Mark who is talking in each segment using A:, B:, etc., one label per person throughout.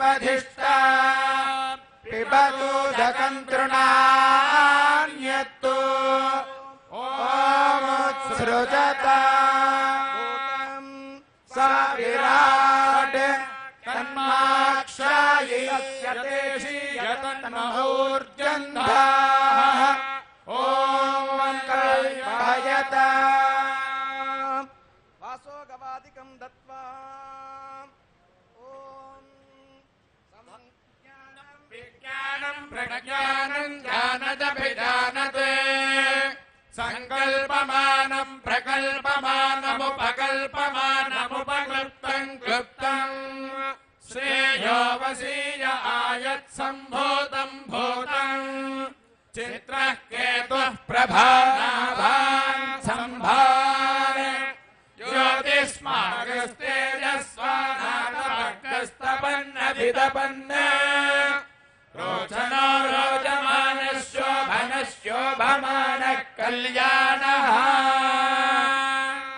A: वधिष्ठा पिबतु दकन्तृणान्यत्तु ॐसृजता सा विराट् तन्माक्षायतन्महूर्जन्धाः ॐ कल्पयता सङ्कल्पमानम् प्रकल्पमानमुपकल्पमानमुपक्लृप्तम् क्लृप्तम्। श्रेयो वसीय आयत्सम्भूतम् भूतम्। चित्रः केतुः प्रभानाभान् सम्भार। ज्योतिष्मागस्तेजस्वानागस्तपन्नभिदपन्न रोचनो रोचमानशोभनशोभमानः कल्याणः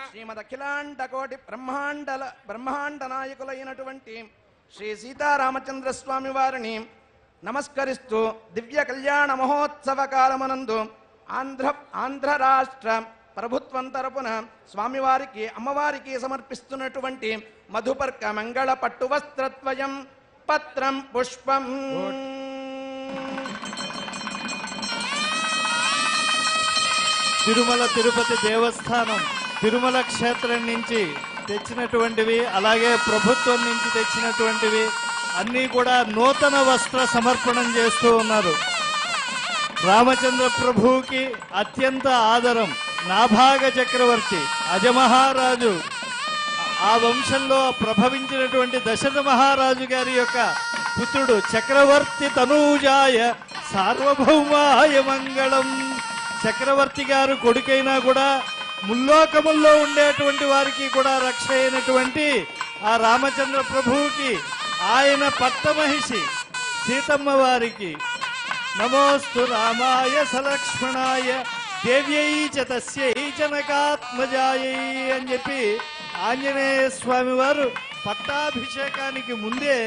B: శ్రీమద్ అఖిలాండ కోటి బ్రహ్మాండల బ్రహ్మాండ నాయకులైనటువంటి శ్రీ సీతారామచంద్ర స్వామి వారిని నమస్కరిస్తూ దివ్య కళ్యాణ మహోత్సవ కాలమనందు ఆంధ్ర ఆంధ్ర రాష్ట్ర ప్రభుత్వం తరపున స్వామివారికి అమ్మవారికి సమర్పిస్తున్నటువంటి మధుపర్క మంగళ పట్టు వస్త్రత్వయం పత్రం పుష్పం
C: తిరుమల తిరుపతి దేవస్థానం తిరుమల క్షేత్రం నుంచి తెచ్చినటువంటివి అలాగే ప్రభుత్వం నుంచి తెచ్చినటువంటివి అన్నీ కూడా నూతన వస్త్ర సమర్పణం చేస్తూ ఉన్నారు. రామచంద్ర ప్రభువుకి అత్యంత ఆదరం నాభాగ చక్రవర్తి అజమహారాజు. ఆ వంశంలో ప్రభవించినటువంటి దశరథ మహారాజు గారి యొక్క పుత్రుడు చక్రవర్తి తనూజాయ సార్వభౌమాయ మంగళం. చక్రవర్తి గారు కొడుకైనా కూడా ముల్లోకముల్లో ఉండేటువంటి వారికి కూడా రక్ష అయినటువంటి ఆ రామచంద్ర ప్రభువుకి ఆయన పట్టమహిషి సీతమ్మ వారికి నమోస్తు రామాయ సలక్ష్మణాయ దేవ్యై చ తస్యై జనకాత్మజాయై అని చెప్పి ఆంజనేయ స్వామి వారు పట్టాభిషేకానికి ముందే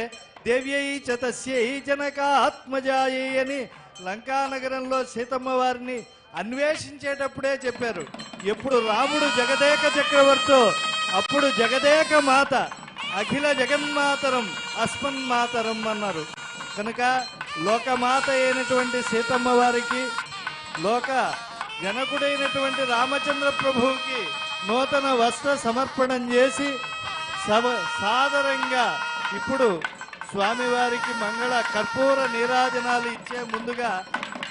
C: దేవ్యై చ తస్యై జనకాత్మజాయై అని లంకానగరంలో సీతమ్మ వారిని అన్వేషించేటప్పుడే చెప్పారు. ఎప్పుడు రాముడు జగదేక చక్రవర్తో అప్పుడు జగదేక మాత అఖిల జగన్మాతరం అస్మన్మాతరం అన్నారు. కనుక లోకమాత అయినటువంటి సీతమ్మ వారికి లోక జనకుడైనటువంటి రామచంద్ర ప్రభువుకి నూతన వస్త్ర సమర్పణం చేసి సవ సాదరంగా ఇప్పుడు స్వామివారికి మంగళ కర్పూర నీరాజనాలు ఇచ్చే ముందుగా